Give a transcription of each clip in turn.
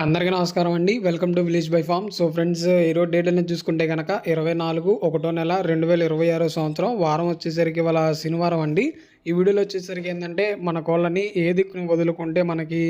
అందరికీ నమస్కారం అండి. Welcome to village by farm so friends ఈరోజు డేట్ అనేది చూసుకుంటే కనుక ఇరవై నాలుగు ఒకటో నెల రెండు వేల ఇరవై ఆరో సంవత్సరం వారం వచ్చేసరికి వాళ్ళ శనివారం అండి. ఈ వీడియోలో వచ్చేసరికి ఏంటంటే మన కోళ్ళని ఏ దిక్కుని వదులుకుంటే మనకి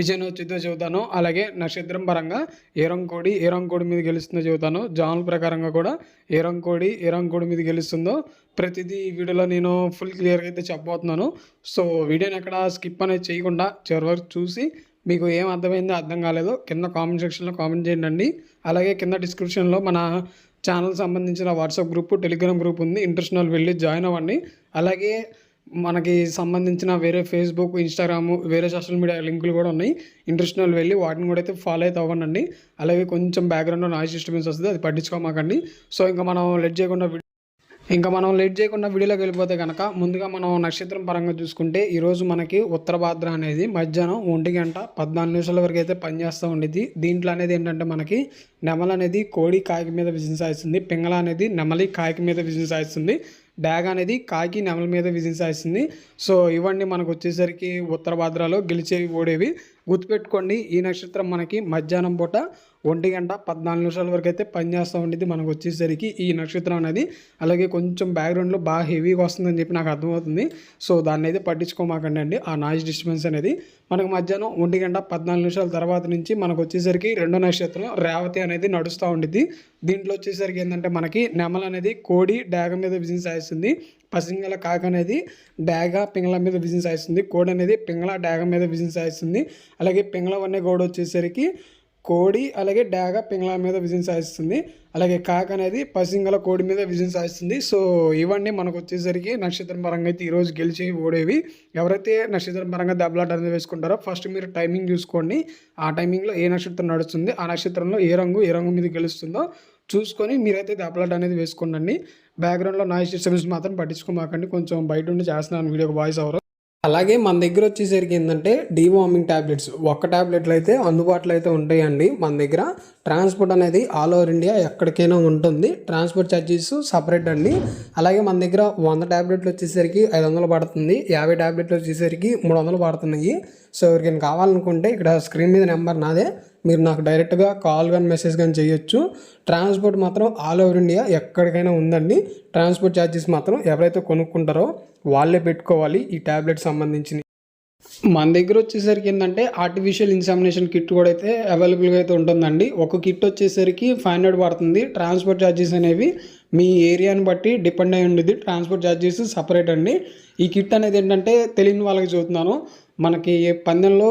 విజయం వచ్చిందో చెబుతాను అలాగే నక్షత్రం పరంగా ఏ రంకోడి ఏ రంకోడి మీద గెలుస్తుందో చెబుతాను. జాముల ప్రకారంగా కూడా ఏ రంకోడి ఏ రంకోడి మీద గెలుస్తుందో ప్రతిదీ ఈ వీడియోలో నేను ఫుల్ క్లియర్గా అయితే చెప్పబోతున్నాను. సో వీడియోని ఎక్కడ స్కిప్ అనేది చేయకుండా చివరి వరకు చూసి మీకు ఏం అర్థమైందో అర్థం కాలేదో. కింద కామెంట్ సెక్షన్లో కామెంట్ చేయండి అలాగే కింద డిస్క్రిప్షన్లో మన ఛానల్ సంబంధించిన వాట్సాప్ గ్రూప్ టెలిగ్రామ్ గ్రూప్ ఉంది. ఇంట్రెస్ట్ వెళ్ళి జాయిన్ అవ్వండి. అలాగే మనకి సంబంధించిన వేరే ఫేస్బుక్ ఇన్స్టాగ్రామ్ వేరే సోషల్ మీడియా లింకులు కూడా ఉన్నాయి. ఇంట్రెస్ట్ వెళ్ళి వాటిని కూడా అయితే ఫాలో అయితే అవ్వండి అలాగే కొంచెం బ్యాక్గ్రౌండ్లో నాయిస్ డిస్టర్బెన్స్ వస్తుంది అది పట్టించుకోమాకండి. సో ఇంకా మనం లెట్ చేయకుండా వీడియో ఇంకా మనం లేట్ చేయకుండా వీడియోలోకి వెళ్ళిపోతే కనుక ముందుగా మనం నక్షత్రం పరంగా చూసుకుంటే ఈరోజు మనకి ఉత్తర భాద్ర అనేది మధ్యాహ్నం ఒంటి గంట పద్నాలుగు నిమిషాల వరకు అయితే పనిచేస్తూ ఉండేది దీంట్లో అనేది ఏంటంటే మనకి నెమల అనేది కోడి కాకి మీద విజయం సాధిస్తుంది పింగళ అనేది నెమలి కాకి మీద విజయం సాధిస్తుంది డాగ్ అనేది కాకి నెమల మీద విజయం సాధిస్తుంది సో ఇవన్నీ మనకు వచ్చేసరికి ఉత్తర భాద్రలో గెలిచేవి ఓడేవి. గుర్తుపెట్టుకోండి ఈ నక్షత్రం మనకి మధ్యాహ్నం పూట ఒంటి గంట పద్నాలుగు నిమిషాల వరకు అయితే పనిచేస్తూ ఉండేది మనకు వచ్చేసరికి ఈ నక్షత్రం అనేది అలాగే కొంచెం బ్యాక్గ్రౌండ్లో బాగా హెవీగా వస్తుందని చెప్పి నాకు అర్థమవుతుంది. సో దాన్ని అయితే పట్టించుకోమాకండి అండి. ఆ నాయిస్ డిస్టర్బెన్స్ అనేది మనకు మధ్యాహ్నం ఒంటి గంట పద్నాలుగు నిమిషాల తర్వాత నుంచి మనకు వచ్చేసరికి రెండో నక్షత్రం రేవతి అనేది నడుస్తూ ఉండేది దీంట్లో వచ్చేసరికి ఏంటంటే మనకి నెమలనేది కోడి డాగ మీద విజయం సాధిస్తుంది. పసింగల కాక అనేది డాగ పింగళ మీద విజయం సాధిస్తుంది కోడి అనేది పింగళ డాగ మీద విజయం సాధిస్తుంది అలాగే పింగళ వన్నే గోడ వచ్చేసరికి కోడి అలాగే డాగ పింగళాల మీద విజయం సాధిస్తుంది. అలాగే కాక అనేది పసింగల కోడి మీద విజయం సాధిస్తుంది. సో ఇవన్నీ మనకు వచ్చేసరికి నక్షత్రం పరంగా అయితే ఈరోజు గెలిచి ఓడేవి. ఎవరైతే నక్షత్రం పరంగా దెబ్బలాట అనేది వేసుకుంటారో ఫస్ట్ మీరు టైమింగ్ చూసుకోండి. ఆ టైమింగ్లో ఏ నక్షత్రం నడుస్తుంది ఆ నక్షత్రంలో ఏ రంగు ఏ రంగు మీద గెలుస్తుందో చూసుకొని మీరైతే దెబ్బలాట అనేది వేసుకోండి బ్యాక్గ్రౌండ్లో నాయిస్ డిస్టర్బెన్స్ మాత్రం పట్టించుకోమాకండి. కొంచెం బయట ఉండి చేస్తున్నాను వీడియోకి వాయిస్ అవరు అలాగే మన దగ్గర వచ్చేసరికి ఏంటంటే డీవార్మింగ్ ట్యాబ్లెట్స్ ఒక్క ట్యాబ్లెట్లు అయితే అందుబాటులో అయితే ఉంటాయండి మన దగ్గర. ట్రాన్స్పోర్ట్ అనేది ఆల్ ఓవర్ ఇండియా ఎక్కడికైనా ఉంటుంది. ట్రాన్స్పోర్ట్ ఛార్జెస్ సపరేట్ అండి. అలాగే మన దగ్గర వంద ట్యాబ్లెట్లు వచ్చేసరికి ఐదు వందలు పడుతుంది. యాభై ట్యాబ్లెట్లు వచ్చేసరికి మూడు వందలు పడుతున్నాయి. సో ఎవరికైనా కావాలనుకుంటే ఇక్కడ స్క్రీన్ మీద నెంబర్ నాదే. మీరు నాకు డైరెక్ట్గా కాల్ కానీ మెసేజ్ కానీ చేయొచ్చు. ట్రాన్స్పోర్ట్ మాత్రం ఆల్ ఓవర్ ఇండియా ఎక్కడికైనా ఉందండి. ట్రాన్స్పోర్ట్ ఛార్జెస్ మాత్రం ఎవరైతే కొనుక్కుంటారో వాళ్ళే పెట్టుకోవాలి ఈ ట్యాబ్లెట్ సంబంధించి మన దగ్గర వచ్చేసరికి ఏంటంటే ఆర్టిఫిషియల్ ఇన్సామినేషన్ కిట్ కూడా అయితే అవైలబుల్గా అయితే ఉంటుందండి. ఒక కిట్ వచ్చేసరికి ఫైవ్ హండ్రెడ్ పడుతుంది. ట్రాన్స్పోర్ట్ ఛార్జెస్ అనేవి మీ ఏరియాని బట్టి డిపెండ్ అయి ఉండేది ట్రాన్స్పోర్ట్ ఛార్జెస్ సపరేట్ అండి. ఈ కిట్ అనేది ఏంటంటే తెలియని వాళ్ళకి చూస్తున్నాను మనకి పందెంలో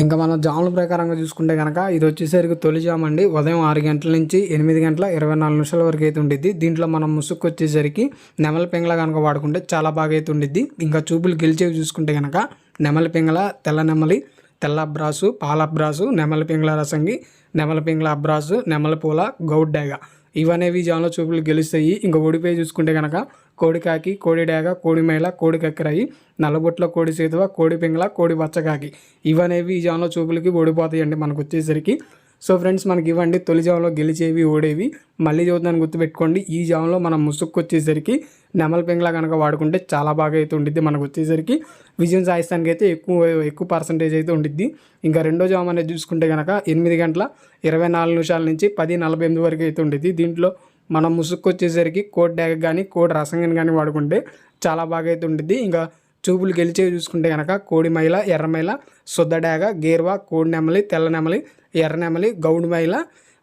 ఇంకా మనం జాముల ప్రకారంగా చూసుకుంటే కనుక ఇది వచ్చేసరికి తొలి జామ్ అండి. ఉదయం ఆరు గంటల నుంచి ఎనిమిది గంటల ఇరవై నాలుగు నిమిషాల వరకు అయితే ఉండిద్ది. దీంట్లో మనం ముసుక్కు వచ్చేసరికి నెమల పింగళ కనుక వాడుకుంటే చాలా బాగా అయితే ఉండిద్ది. ఇంకా చూపులు గెలిచేవి చూసుకుంటే కనుక నెమల పింగళ తెల్ల నెమలి తెల్ల అబ్రాసు పాల అబ్రాసు నెమల పింగళ రసంగి నెమల పింగళ అబ్రాసు నెమల పూల గౌడ్డాగ ఇవనేవి జాములో చూపులు గెలుస్తాయి. ఇంకా ఓడిపోయి చూసుకుంటే కనుక కోడికాకి కోడిడేగ కోడిమేళ కోడి మైల కోడి కక్కరాయి నల్లబొట్ల కోడి సేతువ కోడి పింగళ కోడి బచ్చకాకి ఇవనేవి ఈ జాన్లో చూపులకి ఓడిపోతాయండి మనకు వచ్చేసరికి. సో ఫ్రెండ్స్ మనకి ఇవ్వండి. తొలి జాములో గెలిచేవి ఓడేవి. మళ్ళీ చదువుతాను గుర్తుపెట్టుకోండి. ఈ జామ్లో మనం ముసుక్కు వచ్చేసరికి నెమల పింగళ కనుక వాడుకుంటే చాలా బాగా అయితే ఉండిద్ది మనకు వచ్చేసరికి. విజయం సాధిస్తానికి అయితే ఎక్కువ ఎక్కువ పర్సంటేజ్ అయితే ఉండిద్ది. ఇంకా రెండో జామ్ అనేది చూసుకుంటే కనుక ఎనిమిది గంటల ఇరవై నాలుగు నిమిషాల నుంచి పది నలభై ఎనిమిది వరకు అయితే ఉండిద్ది. దీంట్లో మనం ముసుక్కు వచ్చేసరికి కోడి డ్యాగ్ కానీ కోడి రసంగని కానీ వాడుకుంటే చాలా బాగా అయితే ఉంటుంది ఇంకా చూపులు గెలిచేవి చూసుకుంటే కనుక కోడి మైల ఎర్ర మైల శుద్ధ డాగ గేర్వా కోడి నెమలి తెల్ల నెమలి ఎర్ర నెమలి గౌడు మైల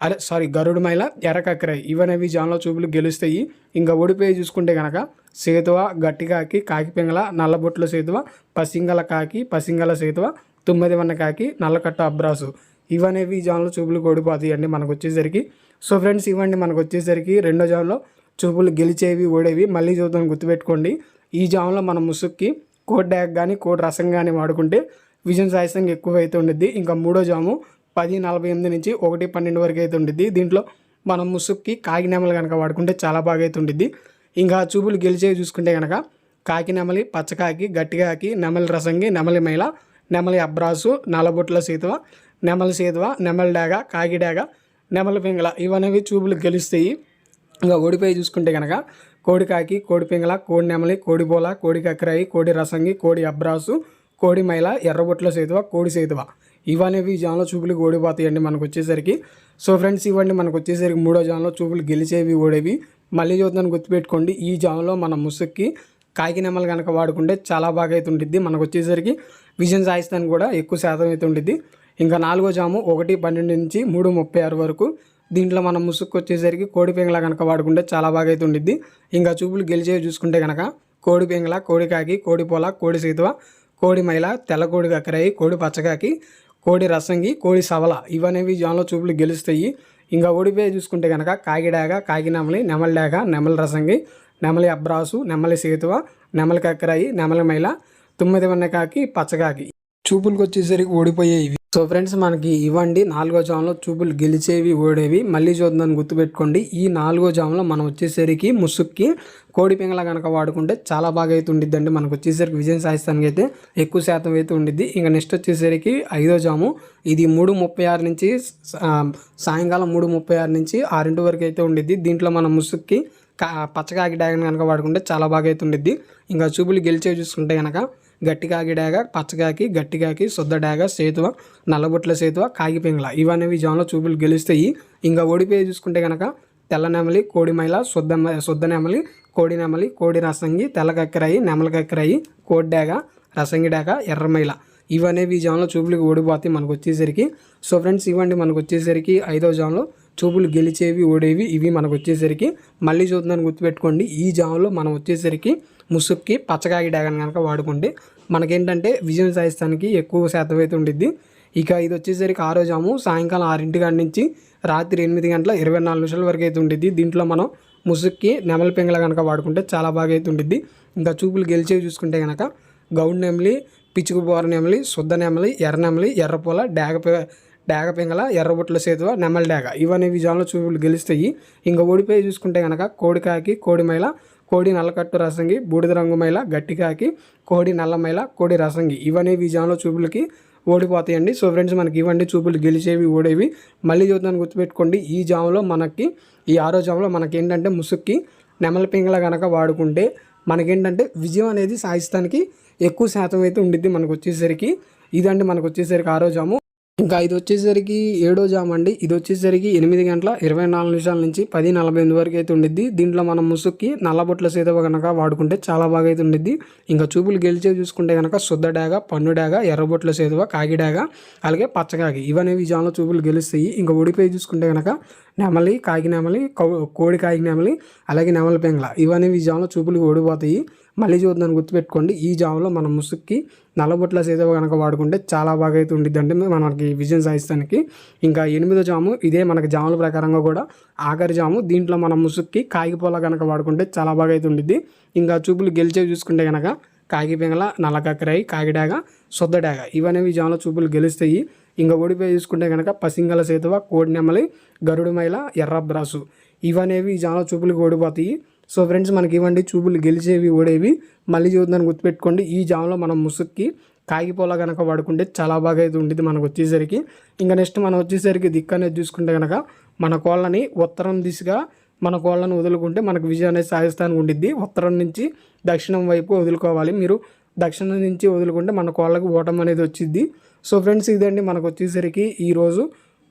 అరే సారీ గరుడు మైల ఎర్ర ఇవనేవి జాన్లో చూపులు గెలుస్తాయి. ఇంకా ఓడిపోయి చూసుకుంటే కనుక సేతువ గట్టికాకి కాకి పింగళ నల్లబొట్ల సేతువ పసింగల కాకి పసింగల సేతువ తుమ్మది వన్న కాకి నల్లకట్ట అబ్రాసు. ఇవనేవి ఈ జాన్లో చూపులు ఓడిపోతాయి అండి మనకు వచ్చేసరికి సో ఫ్రెండ్స్ ఇవ్వండి మనకు వచ్చేసరికి రెండో జాన్లో చూపులు గెలిచేవి ఓడేవి. మళ్ళీ చూద్దాం గుర్తుపెట్టుకోండి. ఈ జామ్లో మన ముసుక్కి కోడ్ డ్యాక్ కానీ కోడ్ రసం కానీ వాడుకుంటే విజయం సాయిస్తంగా ఎక్కువ అయితే ఉండిద్ది. ఇంకా మూడో జాము పది నలభై ఎనిమిది నుంచి ఒకటి పన్నెండు వరకు అయితే ఉండిద్ది. దీంట్లో మనం ముసుక్కి కాకి నెమలి కనుక వాడుకుంటే చాలా బాగా అయితే ఉండిద్ది. ఇంకా చూపులు గెలిచేవి చూసుకుంటే కనుక కాకి నెమలి పచ్చకాకి గట్టికాకి నెమలి రసంగి నెమలి మైల నెమలి అబ్రాసు నల్లబొట్ల సీతవ నెమలి సేదువ నెమలి డాగ కాకి డాగ పింగళ ఇవనేవి చూపులు గెలుస్తాయి. ఇంకా ఓడిపోయి చూసుకుంటే కనుక కోడికాకి కోడి పింగళ కోడి నెమలి కోడి బోల కోడి కక్కరాయి కోడి రసంగి కోడి అబ్రాసు కోడి మైల ఎర్రబొట్ల సేతువ కోడి సేతువ ఇవనేవి ఈ జాన్లో చూపులు ఓడిపోతాయండి మనకు వచ్చేసరికి. సో ఫ్రెండ్స్ ఇవ్వండి మనకు వచ్చేసరికి మూడో జాన్లో చూపులు గెలిచేవి ఓడేవి. మళ్ళీ చూద్దాన్ని గుర్తుపెట్టుకోండి. ఈ జాన్లో మన ముసుక్కి కాకి నెమలు కనుక వాడుకుంటే చాలా బాగా అయితే ఉంటుంది మనకు వచ్చేసరికి విజన్ సాయిస్తాను కూడా ఎక్కువ శాతం అయితే ఉంటుంది ఇంకా నాలుగో జాము ఒకటి పన్నెండు నుంచి మూడు ముప్పై ఆరు వరకు. దీంట్లో మనం ముసుక్కు వచ్చేసరికి కోడి పెంగళ కనుక వాడుకుంటే చాలా బాగా అయితే ఉండిద్ది. ఇంకా చూపులు గెలిచేవి చూసుకుంటే కనుక కోడి పెంగళ కోడి కాకి కోడి పొల కోడి సీతువ కోడి మైల తెల్ల కోడి కక్కరాయి కోడి పచ్చకాకి కోడి రసంగి కోడి సవల ఇవనేవి జాన్లో చూపులు గెలుస్తాయి. ఇంకా ఓడిపోయి చూసుకుంటే కనుక కాకిడాగ కాకి నెమలి నెమలి డాగ నెమలి రసంగి నెమలి అబ్రాసు నెమలి సేతువ నెమలి కక్కరాయి నెమలి మైల తొమ్మిది వన్నకాకి పచ్చకాకి. చూపులకు వచ్చేసరికి ఓడిపోయేవి. సో ఫ్రెండ్స్ మనకి ఇవ్వండి. నాలుగో జామ్లో చూపులు గెలిచేవి ఓడేవి. మళ్ళీ చూద్దాం గుర్తుపెట్టుకోండి. ఈ నాలుగో జామ్లో మనం వచ్చేసరికి ముసుక్కి కోడి పింగళ కనుక వాడుకుంటే చాలా బాగా అయితే ఉండిద్దండి. మనకు వచ్చేసరికి విజయం సాధిస్తానికి అయితే ఎక్కువ శాతం అయితే ఉండిద్ది. ఇంకా నెక్స్ట్ వచ్చేసరికి ఐదో జాము. ఇది మూడు ముప్పై ఆరు నుంచి సాయంకాలం మూడు ముప్పై ఆరు నుంచి ఆరింటి వరకు అయితే ఉండిద్ది. దీంట్లో మనం ముసుక్కి కా పచ్చకాకి డ్యాగన్ కనుక వాడుకుంటే చాలా బాగా అయితే ఉండిద్ది. ఇంకా చూపులు గెలిచేవి చూసుకుంటే కనుక గట్టికాకి డాగ పచ్చకాకి గట్టికాకి శుద్ధ డాగ సేతువ నల్లబొట్ల సేతువ కాకి ఇవన్నీ ఇవనేవి చూపులు గెలుస్తాయి ఇంకా ఓడిపోయి చూసుకుంటే కనుక తెల్ల నెమలి కోడి మైల శుద్ధ శుద్ధ నెమలి కోడి నెమలి కోడి రసంగి తెల్ల కక్కరాయి నెమల కక్కరాయి కోడి డాగ రసంగి డాగ ఎర్రమైల ఇవనేవి జోన్లో జాన్లో చూపులకు ఓడిపోతాయి మనకు వచ్చేసరికి. సో ఫ్రెండ్స్ ఇవ్వండి మనకు వచ్చేసరికి ఐదో జోన్లో చూపులు గెలిచేవి ఓడేవి ఇవి మనకు వచ్చేసరికి మళ్ళీ చూద్దాన్ని గుర్తుపెట్టుకోండి. ఈ జామ్లో మనం వచ్చేసరికి ముసుక్కి పచ్చకాకి డ్యాగన్ కనుక వాడుకుంటే మనకేంటంటే విజయం సాధిస్తానికి ఎక్కువ శాతం అయితే ఉండిద్ది. ఇక ఇది వచ్చేసరికి ఆరో జాము సాయంకాలం ఆరింటి కాడి నుంచి రాత్రి ఎనిమిది గంటల ఇరవై నాలుగు నిమిషాల వరకు అయితే ఉండిద్ది. దీంట్లో మనం ముసుక్కి నెమలి పెంగల కనుక వాడుకుంటే చాలా బాగా అయితే ఉండిద్ది. ఇంకా చూపులు గెలిచేవి చూసుకుంటే కనుక గౌడ్ నెమలి పిచ్చుకు బోర నెమలి శుద్ధ నెమలి ఎర్ర నెమలి ఎర్రపూల డాగ డేగ పింగళ ఎర్రబొట్ల సేతువ నెమలి డాగ. ఇవన్నీ విజయాల్లో చూపులు గెలుస్తాయి. ఇంకా ఓడిపోయి చూసుకుంటే కనుక కోడికాకి కోడిమైల కోడి నల్లకట్టు రసంగి బూడిద రంగు మైల గట్టికాకి కోడి నల్లమైల కోడి రసంగి. ఇవన్నీ విజయంలో చూపులకి ఓడిపోతాయండి. సో ఫ్రెండ్స్ మనకి ఇవ్వండి చూపులు గెలిచేవి ఓడేవి మళ్ళీ చూద్దాన్ని గుర్తుపెట్టుకోండి. ఈ జాములో మనకి ఈ ఆరో జాములో మనకి ఏంటంటే ముసుక్కి నెమల పింగళ కనుక వాడుకుంటే మనకేంటంటే విజయం అనేది సాధిస్తానికి ఎక్కువ శాతం అయితే ఉండిద్ది మనకు వచ్చేసరికి ఇదండి మనకు వచ్చేసరికి ఆరో జాము. ఇంకా ఇది వచ్చేసరికి ఏడో జామ్ అండి. ఇది వచ్చేసరికి ఎనిమిది గంటల ఇరవై నాలుగు నిమిషాల నుంచి పది నలభై ఎనిమిది వరకు అయితే ఉండిద్ది. దీంట్లో మనం ముసుక్కి నల్లబొట్ల సీతవ కనుక వాడుకుంటే చాలా బాగా అయితే ఉండిద్ది. ఇంకా చూపులు గెలిచే చూసుకుంటే కనుక శుద్ధ డాగ పన్ను డాగ ఎర్రబొట్ల సేతువ కాకి డాగ అలాగే పచ్చకాగి ఇవనేవి ఈ జామ్లో చూపులు గెలుస్తాయి. ఇంకా ఓడిపోయి చూసుకుంటే కనుక నెమలి కాకి నెమలి కోడి కాగి నెమలి అలాగే నెమలి పెంగల ఇవనేవి జామ్లో చూపులు ఓడిపోతాయి. మళ్ళీ చూద్దాం గుర్తుపెట్టుకోండి. ఈ జాబ్లో మన ముసుక్కి నల్లబొట్ల సేదో కనుక వాడుకుంటే చాలా బాగా అయితే ఉండిద్ది అంటే మనకి విజయం సాధిస్తానికి ఇంకా ఎనిమిదో జాము ఇదే మనకి జాముల ప్రకారంగా కూడా ఆఖరి జాము. దీంట్లో మన ముసుక్కి కాగిపోల కనుక వాడుకుంటే చాలా బాగా అయితే ఉండిద్ది. ఇంకా చూపులు గెలిచేవి చూసుకుంటే కనుక కాకి పింగళ నల్లకక్కరాయి కాగిడాగ సొద్దడాగ ఇవనేవి జాములో చూపులు గెలుస్తాయి. ఇంకా ఓడిపోయి చూసుకుంటే కనుక పసింగల సేతువ కోడి నెమలి గరుడు ఎర్రబ్రాసు ఇవనేవి ఈ జాములో చూపులకు ఓడిపోతాయి సో ఫ్రెండ్స్ మనకి ఇవ్వండి చూపులు గెలిచేవి ఓడేవి. మళ్ళీ చూద్దాన్ని గుర్తుపెట్టుకోండి ఈ జామ్లో మనం ముసుక్కి కాగిపోలా కనుక వాడుకుంటే చాలా బాగా అయితే ఉండేది మనకు వచ్చేసరికి. ఇంకా నెక్స్ట్ మనం వచ్చేసరికి దిక్కు అనేది చూసుకుంటే కనుక మన కోళ్ళని ఉత్తరం దిశగా మన కోళ్ళను వదులుకుంటే మనకు విజయం అనేది సాధిస్తానికి ఉండిద్ది. ఉత్తరం నుంచి దక్షిణం వైపు వదులుకోవాలి. మీరు దక్షిణం నుంచి వదులుకుంటే మన కోళ్ళకి ఓటం అనేది వచ్చింది సో ఫ్రెండ్స్ ఇదండి మనకు వచ్చేసరికి ఈరోజు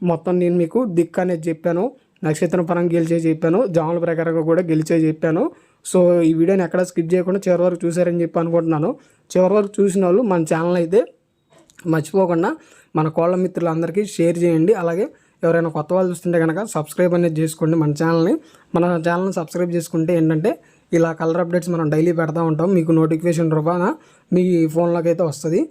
మొత్తం నేను మీకు దిక్కు అనేది చెప్పాను. నక్షత్రం పరంగా గెలిచే చెప్పాను. జాముల ప్రకారంగా కూడా గెలిచే చెప్పాను. సో ఈ వీడియోని ఎక్కడ స్కిప్ చేయకుండా చివరి వరకు చూసారని చెప్పి అనుకుంటున్నాను. చివరి వరకు చూసిన వాళ్ళు మన ఛానల్ అయితే మర్చిపోకుండా మన కోళ్ళ మిత్రులందరికీ షేర్ చేయండి. అలాగే ఎవరైనా కొత్త వాళ్ళు చూస్తుంటే కనుక సబ్స్క్రైబ్ అనేది చేసుకోండి మన ఛానల్ని మన ఛానల్ని సబ్స్క్రైబ్ చేసుకుంటే ఏంటంటే ఇలా కలర్ అప్డేట్స్ మనం డైలీ పెడతా ఉంటాం. మీకు నోటిఫికేషన్ రూపాన మీ ఫోన్లోకి అయితే వస్తుంది.